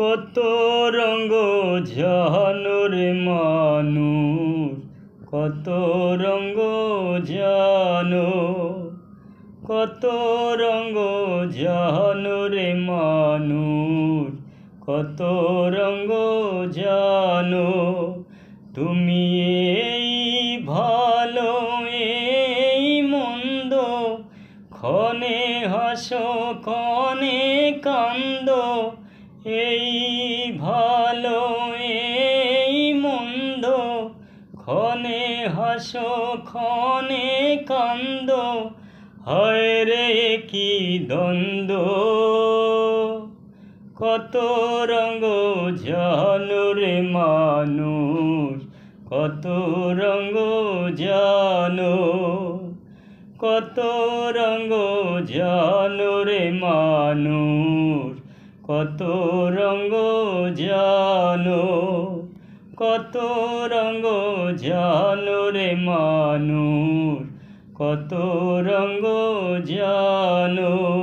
কত রঙ্গ জানুরে মানুষ, কত রঙ্গ জানো কত রঙ্গ জানুরে মানুষ, কত রঙ্গ জানো তুমি এই ভালো, এই মন্দ, ক্ষণে হাসো, ক্ষণে কান্দ এই ভালো, এই মন্দ, ক্ষণে হাসো, ক্ষণে কান্দ, হয় রে কি দ্বন্দ্ব? কত জানো রে মানুষ, কত রঙ্গ জানো কত রঙ্গ জানো রে মানুষ কত রঙ্গ জানো কত রঙ্গ জানো রে মানুষ কত রঙ্গ জানো।